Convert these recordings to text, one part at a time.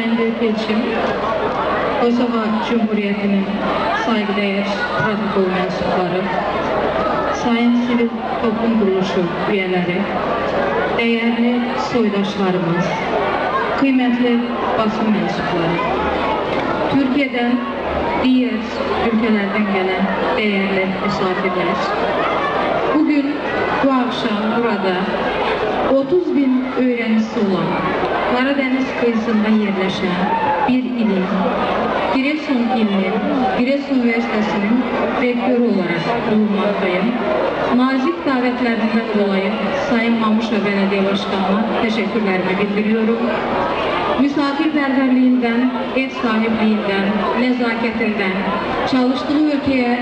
Sayın Büyükelçim, Kosova Cumhuriyeti'nin saygıdeğer protokol mensupları, Sayın Sivil Toplum Kuruluşu üyeleri, değerli soydaşlarımız, kıymetli basın mensupları, Türkiye'den diğer ülkelerden gelen değerli misafirler, bugün bu akşam burada 30 bin öğrencisi olan Karadeniz kıyısında yerleşen bir ilin, Giresun ilinin, Giresun Üniversitesi'nin rektörü olarak bulunmaktayım. Nazik davetlerinden dolayı Sayın Mamuşa Belediye Başkanı'na teşekkürlerimi bildiriyorum. Misafirperverliğinden, ev sahipliğinden, nezaketinden, çalıştığı ülkeye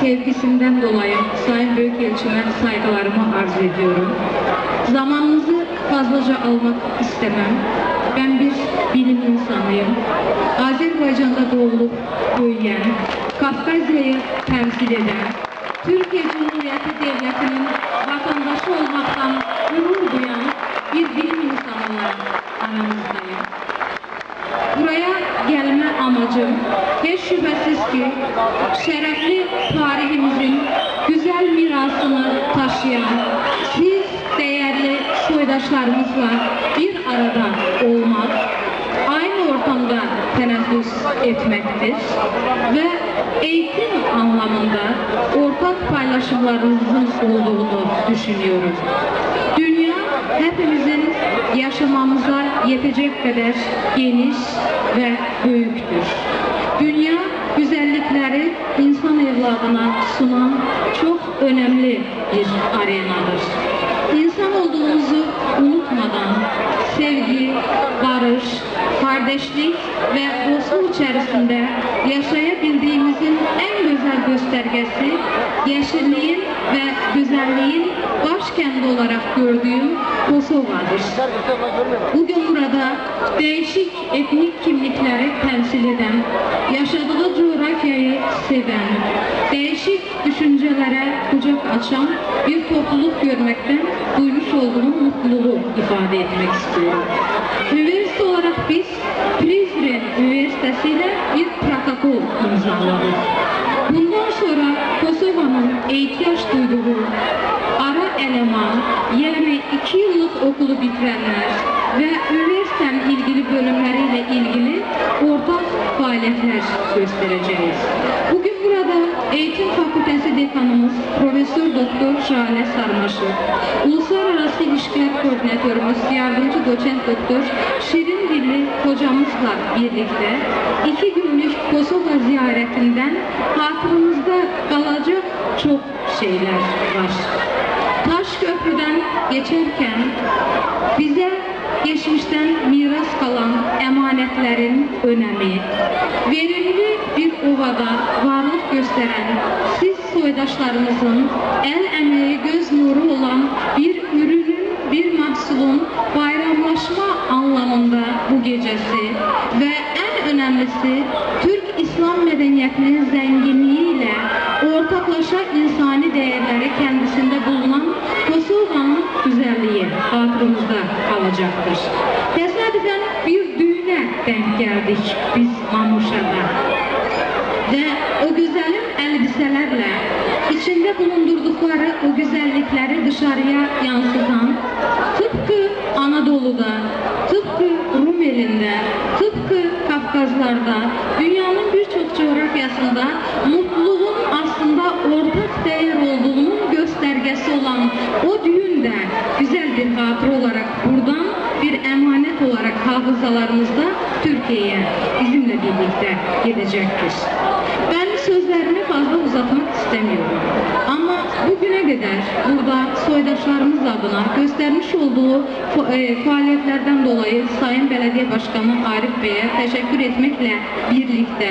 sevgisinden dolayı Sayın Büyükelçime saygılarımı arz ediyorum. Zamanınızı fazlaca almak istemem. Ben bir bilim insanıyım. Azerbaycan'da doğulup büyüyen, Kafkasya'yı temsil eden, Türkiye Cumhuriyeti Devleti'nin vatandaşı olmaktan gurur duyan bir bilim insanı olarak aranızdayım. Buraya gelme amacım hiç şüphesiz ki şerefli tarihimizin güzel mirasını taşıyan siz soydaşlarımızla bir arada olmak, aynı ortamda teneffüs etmektir ve eğitim anlamında ortak paylaşımlarımızın olduğunu düşünüyorum. Dünya hepimizin yaşamamıza yetecek kadar geniş ve büyüktür. Dünya güzellikleri insan evladına sunan çok önemli bir arenadır. Unutmadan sevgi, barış, kardeşlik ve dostluk içerisinde yaşayabildiğimizin en güzel göstergesi yeşilliğin ve güzelliğin başkenti olarak gördüğüm Kosova'dır. Bugün burada değişik etnik kimlikleri temsil eden, yaşadığı coğrafyayı seven, değişik düşüncelere kucak açan bir topluluk görmekten duymuş olduğum mutluluğu ifade etmek istiyorum. Üniversite olarak biz Prizren Üniversitesi ile bir protokol imzaladık. Bundan sonra Kosova'nın ihtiyaç duyduğu ara eleman yani iki yıllık okulu bitirenler ve üniversitenin ilgili bölümleriyle ilgili ortak faaliyetler göstereceğiz. Bugün burada Eğitim Fakültesi Dekanımız Profesör Doktor Şahane Sarmaşık, Uluslararası İlişkiler Koordinatörümüz Yardımcı Doçent Doktor Şirin Dilli hocamızla birlikte iki günlük Kosova ziyaretinden hatırımızda kalacak çok şeyler var. Taş köprüden geçerken bize geçmişten miras kalan emanetlerin önemi, verimli bir ovada varlık gösteren siz soydaşlarımızın el emeği göz nuru olan bir ürünün, bir mahsulun bayramlaşma anlamında gecesi ve en önemlisi Türk İslam medeniyetinin zenginliğiyle ortaklaşa insani değerleri kendisinde bulunan Kosova'nın güzelliği hatırımızda kalacaktır. Tesadüfen bir düğüne denk geldik biz Mamuşa'da. Ve o güzelim elbiselerle içinde bulundurdukları o güzellikleri dışarıya yansıtan tıpkı Anadolu'da, tıpkı Rumeli'nde, tıpkı Kafkazlar'da, dünyanın birçok coğrafyasında mutluluğun aslında ortak değer olduğunun göstergesi olan o düğün de güzel bir hatıra olarak buradan bir emanet olarak hafızalarımızda Türkiye'ye bizimle birlikte gidecektir. Ben sözlerimi fazla uzatmak istemiyorum. Ama bugüne kadar burada soydaşlarımız adına göstermiş olduğu e, faaliyetlerden dolayı Sayın Belediye Başkanı Arif Bey'e teşekkür etmekle birlikte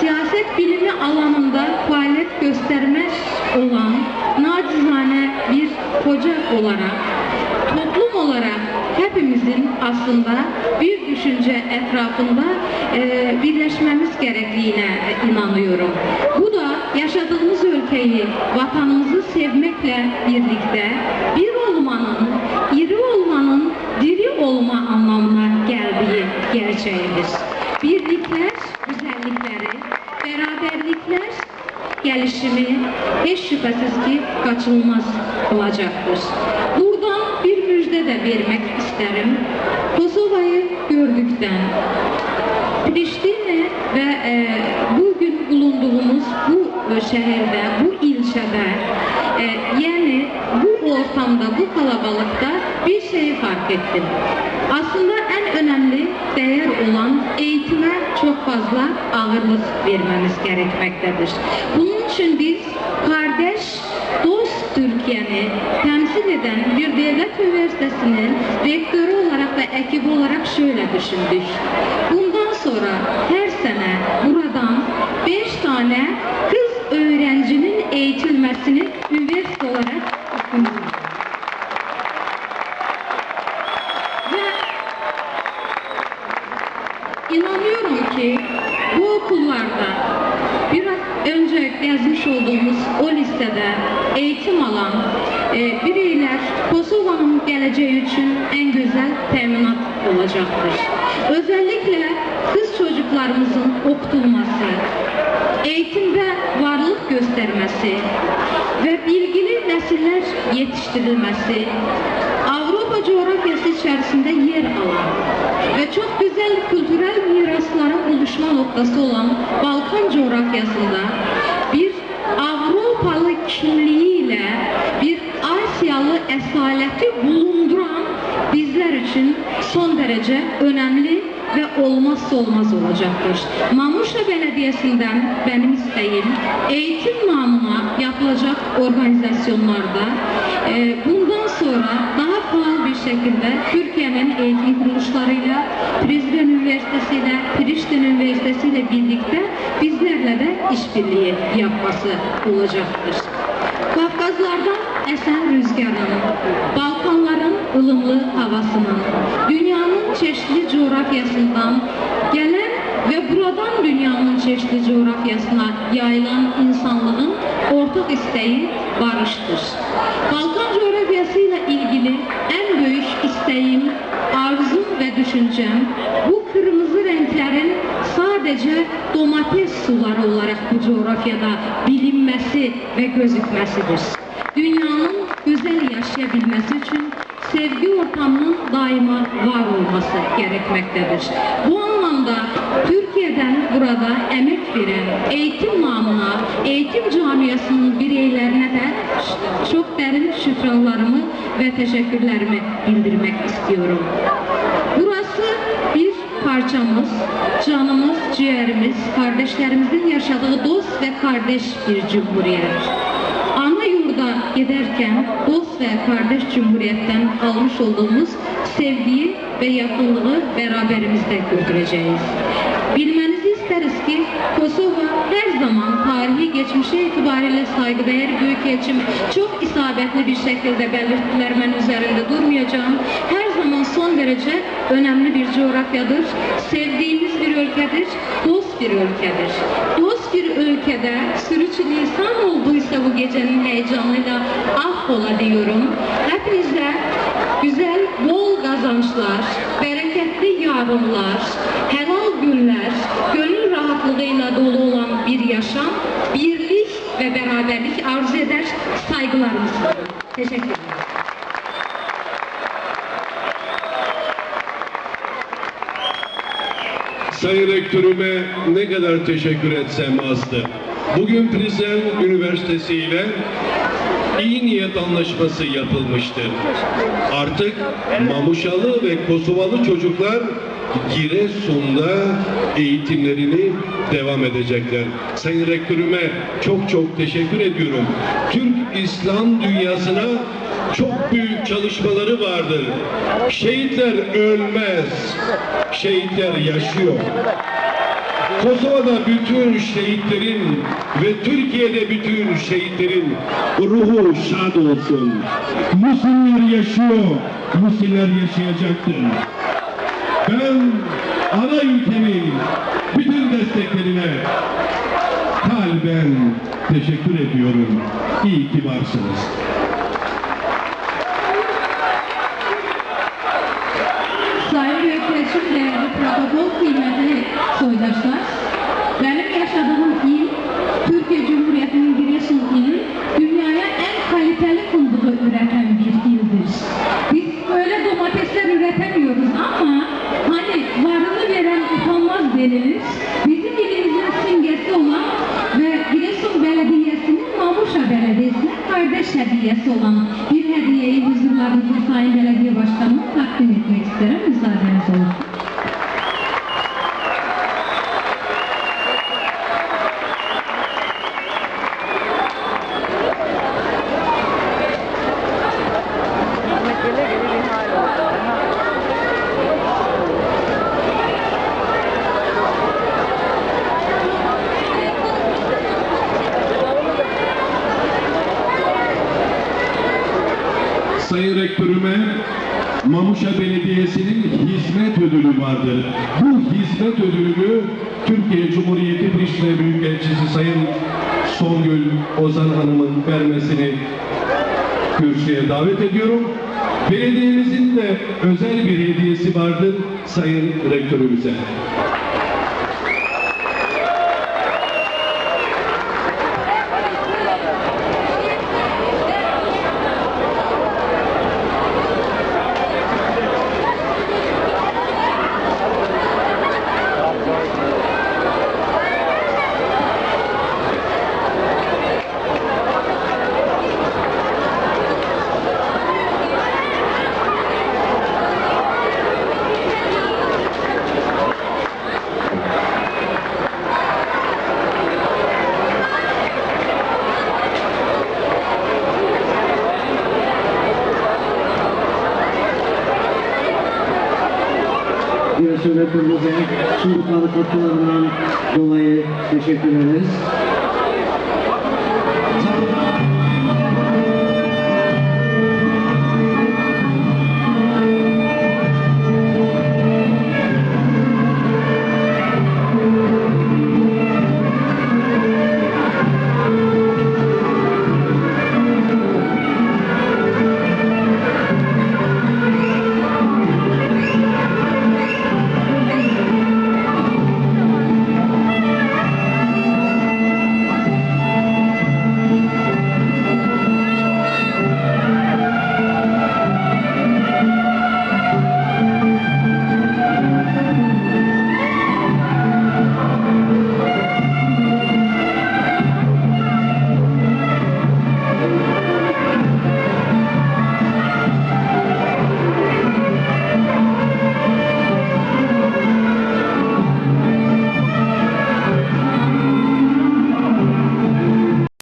siyaset bilimi alanında faaliyet göstermek olan nacizane bir hoca olarak toplum olarak hepimizin aslında bir düşünce etrafında e, birleşmemiz gerektiğine inanıyorum. Bu da yaşadığımız ülkeyi, vatanımızı sevmekle birlikte bir olmanın, iri olmanın, diri olma anlamına geldiği gerçeğidir. Birlikler güzellikleri, beraberlikler gelişimi hiç şüphesiz ki kaçınılmaz olacaktır. Buradan bir müjde de vermek isterim. Kosova'yı gördükten, Priştine ve e, bugün bulunduğumuz bu şehirde, bu ilçede, ortamda, bu kalabalıkta bir şeyi fark ettim. Aslında en önemli değer olan eğitime çok fazla ağırlık vermemiz gerekmektedir. Bunun için biz kardeş, dost Türkiye'ni temsil eden bir devlet üniversitesinin rektörü olarak ve ekibi olarak şöyle düşündük. Bundan sonra her sene buradan 5 tane kız öğrencinin eğitilmesini üniversite olarak düşündük. Ve inanıyorum ki bu okullarda biraz önce yazmış olduğumuz o listede eğitim alan e, bireyler Kosova'nın geleceği için en güzel teminat olacaktır. Özellikle kız çocuklarımızın okutulması, eğitimde varlık göstermesi ve bilgili nesiller yetiştirilmesi, Avrupa coğrafyası içerisinde yer alan ve çok güzel kültürel mirasların oluşma noktası olan Balkan coğrafyasında bir Avrupalı kimliğiyle bir Asyalı esaleti bulunduran bizler için son derece önemli ve olmazsa olmaz olacaktır. Mamuşa Belediyesi'nden benim isteğim eğitim namına yapılacak organizasyonlarda e, bundan sonra daha faal bir şekilde Türkiye'nin eğitim kuruluşlarıyla, Prizren Üniversitesi ile, Priştine Üniversitesi ile birlikte bizlerle de işbirliği yapması olacaktır. Kafkazlardan esen rüzgarın, Balkanların ılımlı havasının, dünyanın çeşitli coğrafyasından gelen ve buradan dünyanın çeşitli coğrafyasına yayılan insanlığın ortak isteği barıştır. Balkan coğrafyasıyla ilgili en büyük isteğim, arzum ve düşüncem bu kırmızı renklerin sadece domates suları olarak bu coğrafyada bilinmesi ve gözükmesidir. Dünyanın güzel yaşayabilmesi için sevgi ortamının daima var olması gerekmektedir. Bu anlamda Türkiye'den burada emek veren eğitim namına, eğitim camiasının bireylerine de çok derin şükranlarımı ve teşekkürlerimi bildirmek istiyorum. Parçamız, canımız, ciğerimiz, kardeşlerimizin yaşadığı dost ve kardeş bir cumhuriyet. Ana yurda giderken dost ve kardeş cumhuriyetten almış olduğumuz sevgiyi ve yakınlığı beraberimizde götüreceğiz. Bilmenizi isteriz ki Kosova her zaman tarihi geçmişe itibariyle saygıdeğer Büyükelçim çok isabetli bir şekilde belirttiler üzerinde durmayacağım. Her son derece önemli bir coğrafyadır. Sevdiğimiz bir ülkedir, dost bir ülkedir. Dost bir ülkede sürçülisan olduysa bu gecenin heyecanıyla affola diyorum. Hepinize güzel, bol kazançlar, bereketli yarınlar, helal günler, gönül rahatlığıyla dolu olan bir yaşam, birlik ve beraberlik arzu eder saygılarımı sunuyorum. Teşekkür ederim. Sayın Rektörüme ne kadar teşekkür etsem azdır. Bugün Prizren Üniversitesi ile iyi niyet anlaşması yapılmıştır. Artık Mamuşalı ve Kosovalı çocuklar Giresun'da eğitimlerini devam edecekler. Sayın Rektörüme çok çok teşekkür ediyorum. Türk İslam dünyasına çok büyük çalışmaları vardır. Şehitler ölmez, şehitler yaşıyor. Kosova'da bütün şehitlerin ve Türkiye'de bütün şehitlerin ruhu şad olsun. Müslümanlar yaşıyor, Müslümanlar yaşayacaktır. Ben ana ülkemin bütün desteklerine kalben teşekkür ediyorum. İyi ki varsınız. Sayın Songül Ozan Hanım'ın vermesini kürsüye davet ediyorum. Belediyemizin de özel bir hediyesi vardır Sayın Rektörümüze. Başkanı Kurmuz'a sundukları katkılarından dolayı teşekkür ederiz.